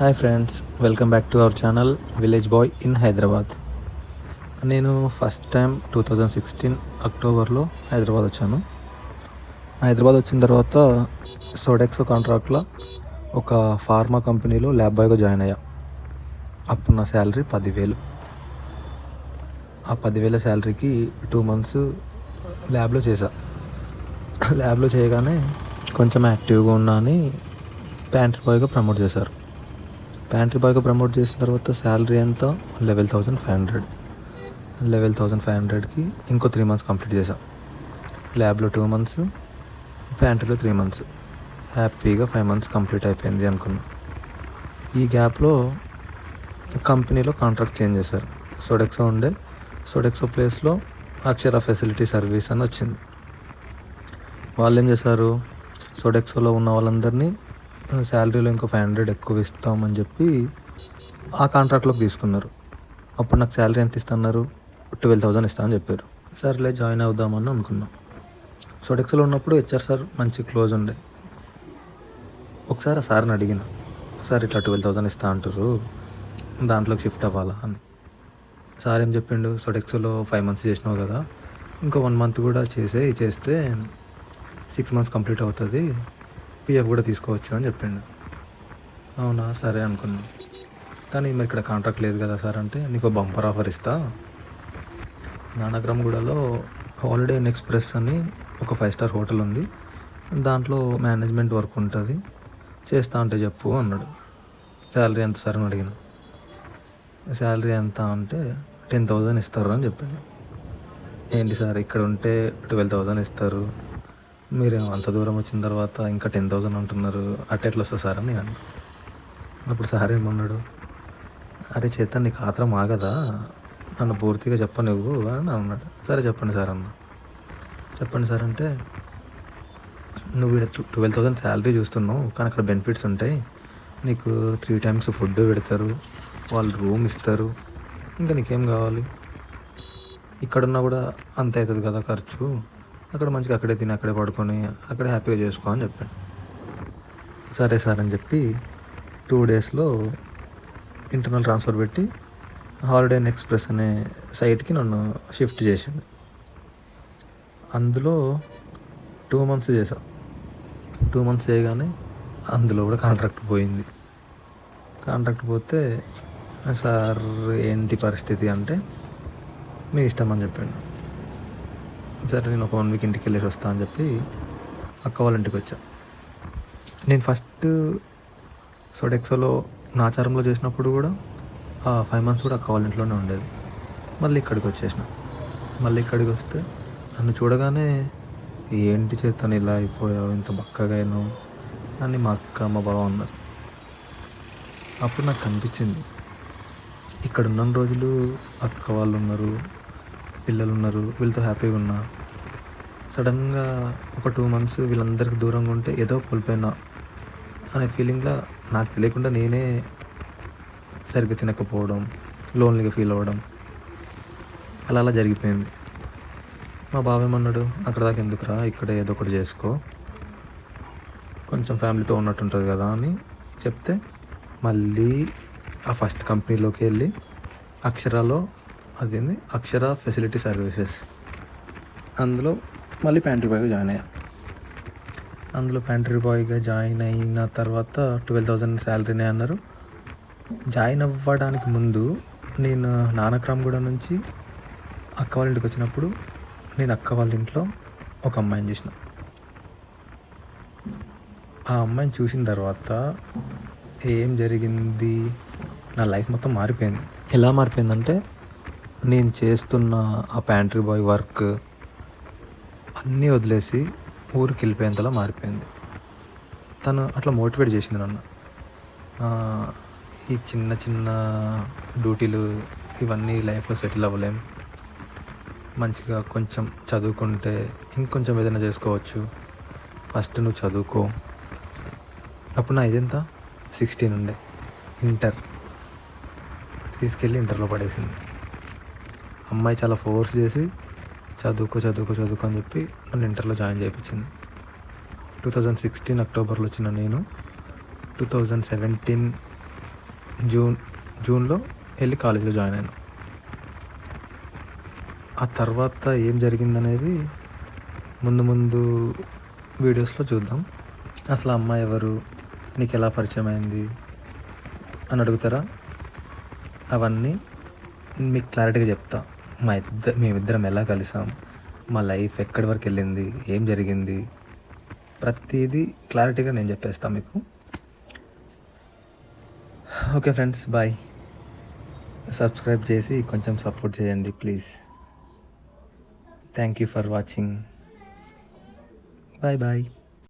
Hi friends welcome back to our channel village boy in Hyderabad. నేను first time two thousand sixteen అక్టోబర్లో హైదరాబాద్ వచ్చాను. హైదరాబాద్ వచ్చిన తర్వాత సోడెక్సో కాంట్రాక్ట్లో ఒక ఫార్మా కంపెనీలో ల్యాబ్ బాయ్గా జాయిన్ అయ్యా. అప్పుడు నా శాలరీ పదివేలు. ఆ పదివేల శాలరీకి టూ మంత్స్ ల్యాబ్లో చేశా. ల్యాబ్లో చేయగానే కొంచెం యాక్టివ్గా ఉన్నా అని ప్యాంట్రీ బాయ్గా ప్రమోట్ చేశారు. ప్యాంట్రీ బాయ్గా ప్రమోట్ చేసిన తర్వాత శాలరీ ఎంత eleven thousand five hundred. Eleven thousand five హండ్రెడ్కి ఇంకో త్రీ మంత్స్ కంప్లీట్ చేసాం ల్యాబ్లో టూ మంత్స్ ప్యాంట్రీలో త్రీ మంత్స్. హ్యాపీగా ఫైవ్ మంత్స్ కంప్లీట్ అయిపోయింది అనుకున్నా. ఈ గ్యాప్లో కంపెనీలో కాంట్రాక్ట్ చేంజ్ చేశారు. సోడెక్సో ఉండే సోడెక్సో ప్లేస్లో అక్షర ఫెసిలిటీ సర్వీస్ అని వచ్చింది. వాళ్ళు ఏం చేశారు? సోడెక్సోలో ఉన్న వాళ్ళందరినీ శాలరీలో ఇంకో ఫైవ్ హండ్రెడ్ ఎక్కువ ఇస్తామని చెప్పి ఆ కాంట్రాక్ట్లోకి తీసుకున్నారు. అప్పుడు నాకు శాలరీ ఎంత ఇస్తున్నారు? ట్వెల్వ్ థౌజండ్ ఇస్తామని చెప్పారు. సర్లే జాయిన్ అవుదామని అనుకున్నాం. సోడెక్స్లో ఉన్నప్పుడు హెచ్ఆర్ సార్ మంచి క్లోజ్ ఉండే. ఒకసారి ఆ సార్ని అడిగిన సార్ ఇట్లా ట్వెల్వ్ థౌజండ్ ఇస్తా అంటారు దాంట్లోకి షిఫ్ట్ అవ్వాలా? అని. సార్ ఏం చెప్పిండు సోడెక్స్లో ఫైవ్ మంత్స్ చేసినావు కదా ఇంకో వన్ మంత్ కూడా చేసే చేస్తే సిక్స్ మంత్స్ కంప్లీట్ అవుతుంది పిఎఫ్ కూడా తీసుకోవచ్చు అని చెప్పిండు. అవునా? సరే అనుకున్నా. కానీ మరి ఇక్కడ కాంట్రాక్ట్ లేదు కదా సార్ అంటే నీకు బంపర్ ఆఫర్ ఇస్తా. నానగ్రామ్గూడలో హాలిడే ఇన్ ఎక్స్ప్రెస్ అని ఒక ఫైవ్ స్టార్ హోటల్ ఉంది. దాంట్లో మేనేజ్మెంట్ వర్క్ ఉంటుంది. చేస్తా అంటే చెప్పు అన్నాడు. శాలరీ ఎంత సార్ అని అడిగిన. శాలరీ ఎంత అంటే టెన్ థౌజండ్ ఇస్తారు అని చెప్పాను ఏంటి సార్ ఇక్కడ ఉంటే ట్వెల్వ్ థౌజండ్ ఇస్తారు? మీరు అంత దూరం వచ్చిన తర్వాత ఇంకా టెన్ థౌజండ్ అంటున్నారు. అట్ట ఎట్లా వస్తుంది సార్ అని నేను అన్నా. అప్పుడు సార్ ఏమన్నాడు? అరే చేత నీకు ఆత్రం ఆగదా? నన్ను పూర్తిగా చెప్పనివ్వు అని అన్నాడు. సరే చెప్పండి సార్ అన్న. చెప్పండి సార్ అంటే నువ్వు ఇక్కడ ట్వెల్వ్ థౌసండ్ శాలరీ చూస్తున్నావు కానీ అక్కడ బెనిఫిట్స్ ఉంటాయి. నీకు త్రీ టైమ్స్ ఫుడ్ పెడతారు వాళ్ళు రూమ్ ఇస్తారు. ఇంకా నీకేం కావాలి? ఇక్కడున్నా కూడా అంత అవుతుంది కదా ఖర్చు. అక్కడ మంచిగా అక్కడే తిని అక్కడే పడుకొని అక్కడే హ్యాపీగా చేసుకో అని చెప్పాను సరే సార్ అని చెప్పి టూ డేస్లో ఇంటర్నల్ ట్రాన్స్ఫర్ పెట్టి హాలిడే ఇన్ ఎక్స్ప్రెస్ అనే సైట్కి నన్ను షిఫ్ట్ చేసిండు. అందులో టూ మంత్స్ చేసా టూ మంత్స్ చేయగానే అందులో కూడా కాంట్రాక్ట్ పోయింది. కాంట్రాక్ట్ పోతే సార్ ఏంటి పరిస్థితి అంటే మీ ఇష్టం అని చెప్పాడు. సరే నేను ఒక వన్ వీక్ ఇంటికి వెళ్ళేసి వస్తా అని చెప్పి అక్క వాళ్ళ ఇంటికి వచ్చా. నేను ఫస్ట్ సోడెక్సోలో నాచారంలో చేసినప్పుడు కూడా ఆ ఫైవ్ మంత్స్ కూడా అక్క వాళ్ళ ఇంట్లోనే ఉండేది. మళ్ళీ ఇక్కడికి వచ్చేసిన. మళ్ళీ ఇక్కడికి వస్తే నన్ను చూడగానే ఏంటి చేతను ఇలా అయిపోయావు? ఇంత బక్కగా అయినావు? అని మా అక్క మా బావ అన్నారు. అప్పుడు నాకు కనిపించింది ఇక్కడ ఉన్న రోజులు అక్క వాళ్ళు ఉన్నారు పిల్లలు ఉన్నారు వీళ్ళతో హ్యాపీగా ఉన్నా. సడన్గా ఒక టూ మంత్స్ వీళ్ళందరికీ దూరంగా ఉంటే ఏదో కోల్పోయినా అనే ఫీలింగ్లో నాకు తెలియకుండా నేనే సరిగ్గా తినకపోవడం లోన్లీగా ఫీల్ అవ్వడం అలా అలా జరిగిపోయింది. మా బావ ఏమన్నాడు అక్కడ దాకా ఎందుకురా ఇక్కడ ఏదో ఒకటి చేసుకో. కొంచెం ఫ్యామిలీతో ఉన్నట్టు ఉంటుంది కదా అని చెప్తే మళ్ళీ ఆ ఫస్ట్ కంపెనీలోకి వెళ్ళి అక్షరాలో అదేంది? Akshara facility services. అందులో మళ్ళీ ప్యాంట్రీ బాయ్గా జాయిన్ అయ్యా. అందులో ప్యాంట్రీ బాయ్గా జాయిన్ అయిన తర్వాత ట్వెల్వ్ థౌజండ్ శాలరీనే అన్నారు. జాయిన్ అవ్వడానికి ముందు నేను నానక్రామ్గూడ నుంచి అక్క వాళ్ళ ఇంటికి వచ్చినప్పుడు నేను అక్క వాళ్ళ ఇంట్లో ఒక అమ్మాయిని చూసిన. ఆ అమ్మాయిని చూసిన తర్వాత ఏం జరిగింది? నా లైఫ్ మొత్తం మారిపోయింది. ఎలా మారిపోయిందంటే నేను చేస్తున్న ఆ ప్యాంట్రీ బాయ్ వర్క్ అన్నీ వదిలేసి ఊరికి వెళ్ళిపోయేంతలా మారిపోయింది. తను అట్లా మోటివేట్ చేసింది నన్ను. ఈ చిన్న చిన్న డ్యూటీలు ఇవన్నీ లైఫ్లో సెటిల్ అవ్వలేం. మంచిగా కొంచెం చదువుకుంటే ఇంకొంచెం ఏదైనా చేసుకోవచ్చు. ఫస్ట్ నువ్వు చదువుకో. అప్పుడు నా ఇదెంత సిక్స్టీన్ ఉండే. ఇంటర్ తీసుకెళ్ళి ఇంటర్లో పడేసింది. అమ్మాయి చాలా ఫోర్స్ చేసి చదువుకో చదువుకో చదువుకో అని చెప్పి నన్ను ఇంటర్లో జాయిన్ చేయించింది. టూ థౌజండ్ సిక్స్టీన్ అక్టోబర్లో వచ్చిన నేను టూ థౌజండ్ సెవెంటీన్ జూన్ జూన్లో వెళ్ళి కాలేజీలో జాయిన్ అయ్యాను ఆ తర్వాత ఏం జరిగిందనేది ముందు ముందు వీడియోస్లో చూద్దాం. అసలు ఆ అమ్మాయి ఎవరు? నీకు ఎలా పరిచయం అయింది? అని అడుగుతారా? అవన్నీ మీకు క్లారిటీగా చెప్తా. మా ఇద్దరు మేమిద్దరం ఎలా కలిసాం? మా లైఫ్ ఎక్కడి వరకు వెళ్ళింది? ఏం జరిగింది? ప్రతిదీ క్లారిటీగా నేను చెప్పేస్తాను మీకు. Okay friends bye. సబ్స్క్రైబ్ చేసి కొంచెం సపోర్ట్ చేయండి please. Thank you for watching. Bye bye.